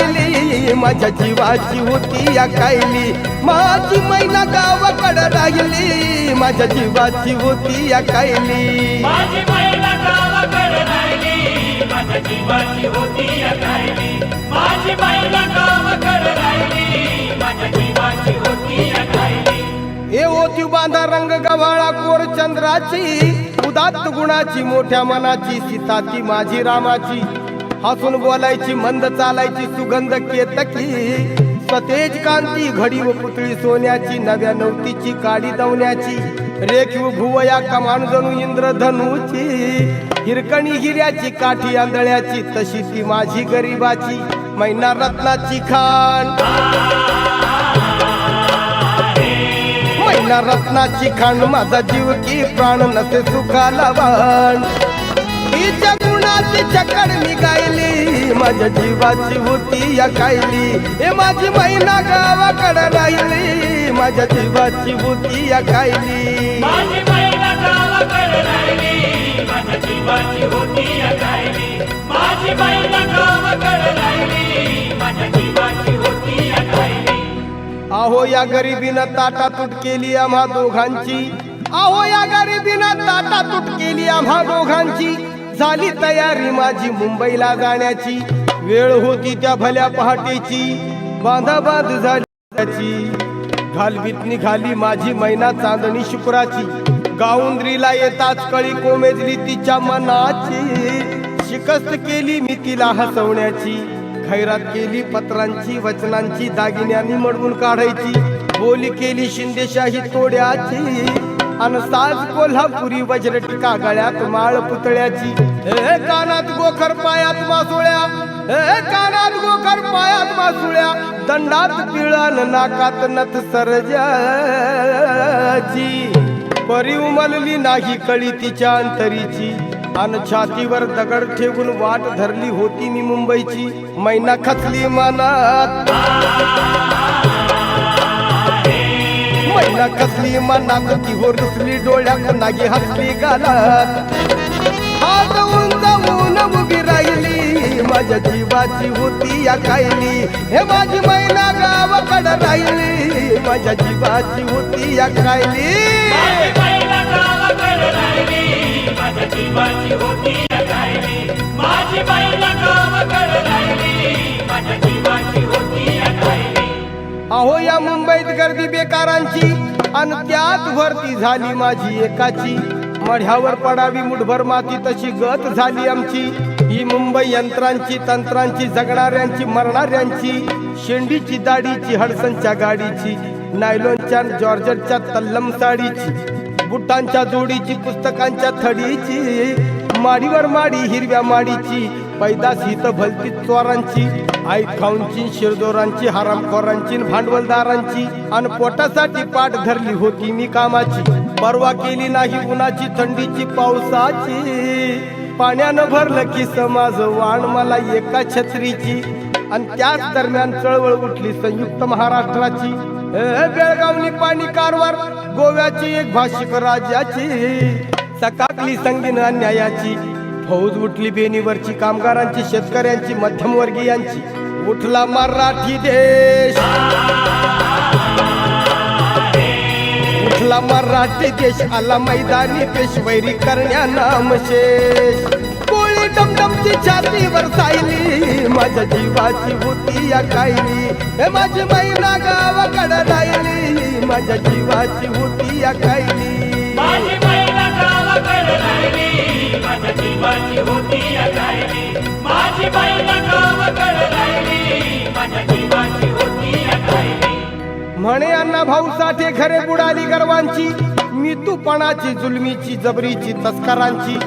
राहिली माझ्या जीवाची होती या कायली. माझी मैना गावाकडं राहिली माझ्या जीवाची होती या कायली. होती बांधा रंग गव्हाळा कोर चंद्राची उदात्त गुणाची मोठ्या मनाची सीता ती माझी रामाची. हसून बोलायची मंद चालायची सुगंध केतकी. सतेज कांती घडी व पुतळी सोन्याची नव्या नवतीची काडी दवण्याची. रेखीव भुवया कमान जणू इंद्रधनुची. हिरकणी हिऱ्याची काठी आंधळ्याची तशी ती माझी गरिबाची. मैना रत्नाची खाण मैना रत्नाची खाण माझा जीव की प्राण नसे सुखाला वाण. गुणाची चकड मी गायली माझ्या जीवाची होती या कायली. हे माझी मैना गावाकडे राहिली. माझ्या जीवाची होती या कायली. अहो या गरिबीनं ताटा तुट केली आम्हा दोघांची. अहो या गरिबीनं ताटा तुट केली आम्हा दोघांची. झाली तयारी माझी मुंबईला जाण्याची. वेळ होती त्या भल्या पहाटेची. बांधाबांध झाली त्याची. घालवीत निघाली माझी मैना चांदणी शुक्राची. गाऊंद्रीला येताच कळी कोमेजली तिच्या मनाची. शिकस्त केली मी तिला हसवण्याची. खैरात केली पत्रांची वचनांची दागिन्यांनी मडवून काढायची. बोली केली शिंदेशाही तोड्याची. अन साज कोल्हापुरी वज्रटिका गळ्यात माळ पुतळ्याची. हे कानात गोखर पायात मासोळ्या. हे कानात गोखर पायात मासोळ्या. दंडात पिळण नाकात नथ सरजाची परी उमलली नाही कळी तिच्या अंतरीची. अन छातीवर दगड ठेवून वाट धरली होती मी मुंबईची. मैना खचली मनात. महिला कसली मनात ती हो रुसली डोळ्यात नागी हसली गालात. हात जाऊन उभी राहिली माझ्या जीवाची होती या कायली. हे माझी महिला गावाकडे राहिली माझ्या जीवाची होती या कायली. माझी अहो या मुंबईत गर्दी बेकारांची आणि त्यात भरती झाली माझी एकाची. मढ्यावर पडावी मुठभर माती तशी गत झाली आमची. ही मुंबई यंत्रांची तंत्रांची जगणाऱ्यांची मरणाऱ्यांची शेंडीची दाढीची हडसनच्या गाडीची नायलॉनच्या जॉर्जटच्या तल्लम साडीची बुटांच्या जोडीची पुस्तकांच्या थडीची माडीवर माडी हिरव्या माडीची पैदास हित भलती चोरांची. आई खाऊंची शिरदोरांची हरामखोरांची भांडवलदारांची. आणि पोटासाठी पाठ धरली होती मी कामाची. परवा केली नाही उन्हाची थंडीची पावसाची. पाण्यानं भरलं की समाज वाण मला एका छत्रीची. आणि त्याच दरम्यान चळवळ उठली संयुक्त महाराष्ट्राची. बेळगावनी पाणी कारवार गोव्याची एक भाषिक राजाची सकाकली संगीन अन्यायाची. फौज उठली बेनीवरची कामगारांची शेतकऱ्यांची मध्यमवर्गीयांची. उठला मराठी देश. उठला मराठी देश आला मैदानी पेशवैरी करण्या नामशेष कोळी डमडमची छातीवर सायली माझ्या जीवाची होती या कायली. हे माझी मैना गावाकडे राहिली माझ्या जीवाची होती या कायली. माझी मैना गावाकडे माझ्या जीवाची होती अकायली माझी महिला गावाकडे राहिली माझ्या जीवाची होती अकायली म्हणे अण्णा भाऊ साठे खरे बुडाली गर्वांची. मी तुपणाची जुलमीची जबरीची तस्करांची.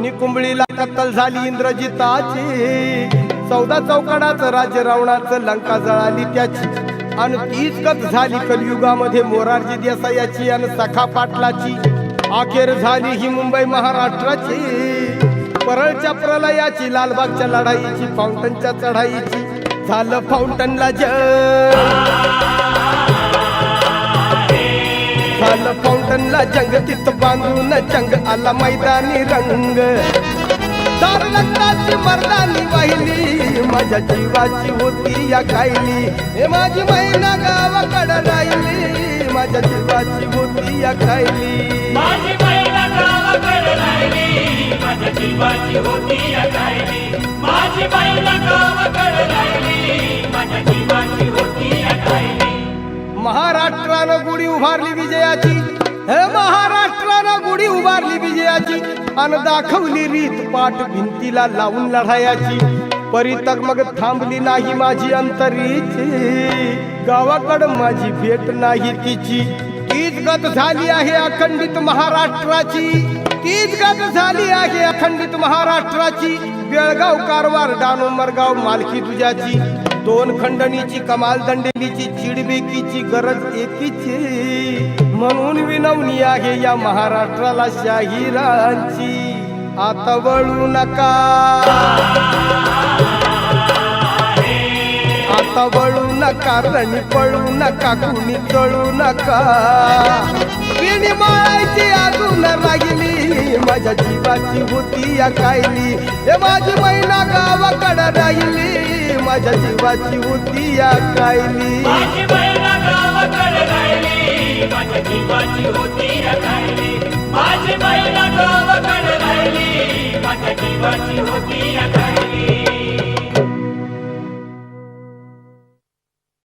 निकुंबळीला कत्तल झाली इंद्रजिताची. चौदा चौकडाचं राज्य रावणाचं लंका जळाली त्याची. आणि तीच गत झाली कलियुगामध्ये मोरारजी देसायाची आणि सखा पाटलाची. अखेर झाली ही मुंबई महाराष्ट्राची. परळच्या प्रलयाची लालबागच्या लढाईची फाउंटनच्या चढाईची झालं फाउंटनला जग. झालं फाउंटनला जंग तिथं बांधून जंग आला मैदानी रंग. दार मर्दानी वाहिली माझ्या जीवाची होती या कायली. हे माझी महिना गावाकडं राहिली माझ्या जीवाची होती या खायली जीवाची होती अकायली माझी महिला गावाकड राहिली माझ्या जीवाची होती अकायली महाराष्ट्रानं गुढी उभारली विजयाची. हे महाराष्ट्रानं गुढी उभारली विजयाची. अन दाखवली रीत पाठ भिंतीला लावून लढायाची. परितक मग थांबली नाही माझी अंतरीची गावाकडं माझी भेट नाही तिची. तीच गत झाली आहे अखंडित महाराष्ट्राची. तीच गत झाली आहे अखंडित महाराष्ट्राची. बेळगाव कारवार डानो मरगाव मालकी तुझ्याची दोन खंडणीची कमाल दंडेलीची चिडबेकीची गरज एकीची. म्हणून विनवणी आहे या महाराष्ट्राला शाहिरांची. आता वळू नका. आता वळू नका रणी पळू नका कुणी तळू नका. पिणी माळायची अजून लागली माझ्या जीवाची होती या कायली. हे माझी महिना गावाकडे राहिली माझ्या जीवाची होती या कायली.